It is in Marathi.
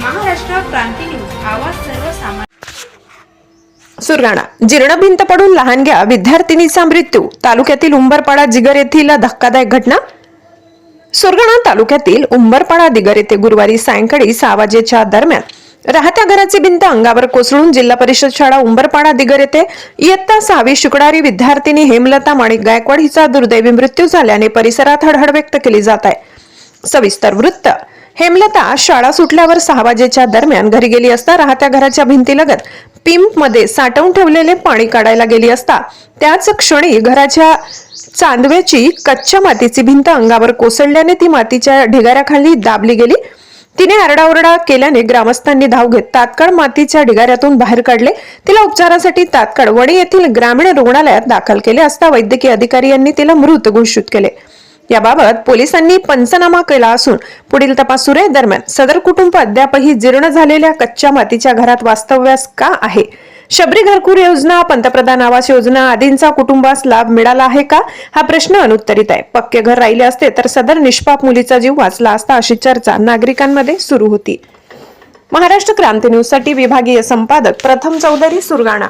क्रांती न्यूज आवाज सर्वसामान्य. सुरगाणा. जीर्ण भिंत पडून लहानग्या विद्यार्थिनीचा मृत्यू. तालुक्यातील उंबरपाडा जिगर येथील धक्कादायक घटना? सुरगाणा तालुक्यातील उंबरपाडा दिगर येथे गुरुवारी सायंकाळी सहा वाजेच्या दरम्यान राहत्या घराची भिंत अंगावर कोसळून जिल्हा परिषद शाळा उंबरपाडा दिगर येथे इयत्ता सहावी शुक्रवारी विद्यार्थिनी हेमलता माणिक गायकवाड हिचा दुर्दैवी मृत्यू झाल्याने परिसरात हळहळ व्यक्त केली जात आहे. सविस्तर वृत्त हेमलता शाळा सुटल्यावर सहा वाजेच्या दरम्यान घरी गेली असता राहत्या घराच्या भिंतीलगत पिंपमध्ये साठवून ठेवलेले पाणी काढायला गेली असता त्याच क्षणी घराच्या चांदव्याची कच्च्या मातीची भिंत अंगावर कोसळल्याने ती मातीच्या ढिगाऱ्याखाली दाबली गेली. तिने आरडाओरडा केल्याने ग्रामस्थांनी धाव घेत तात्काळ मातीच्या ढिगाऱ्यातून बाहेर काढले. तिला उपचारासाठी तात्काळ वणी येथील ग्रामीण रुग्णालयात दाखल केले असता वैद्यकीय अधिकारी यांनी तिला मृत घोषित केले. याबाबत पोलिसांनी पंचनामा केला असून पुढील तपास सुरू आहे. दरम्यान सदर कुटुंब अद्यापही जीर्ण झालेल्या कच्च्या मातीच्या घरात वास्तव्यास का आहे? शबरी घरकुर योजना पंतप्रधान आवास योजना आदींचा कुटुंबास लाभ मिळाला आहे का? हा प्रश्न अनुत्तरित आहे. पक्के घर राहिले असते तर सदर निष्पाप मुलीचा जीव वाचला असता अशी चर्चा नागरिकांमध्ये सुरू होती. महाराष्ट्र क्रांती न्यूजसाठी विभागीय संपादक प्रथम चौधरी सुरगाणा.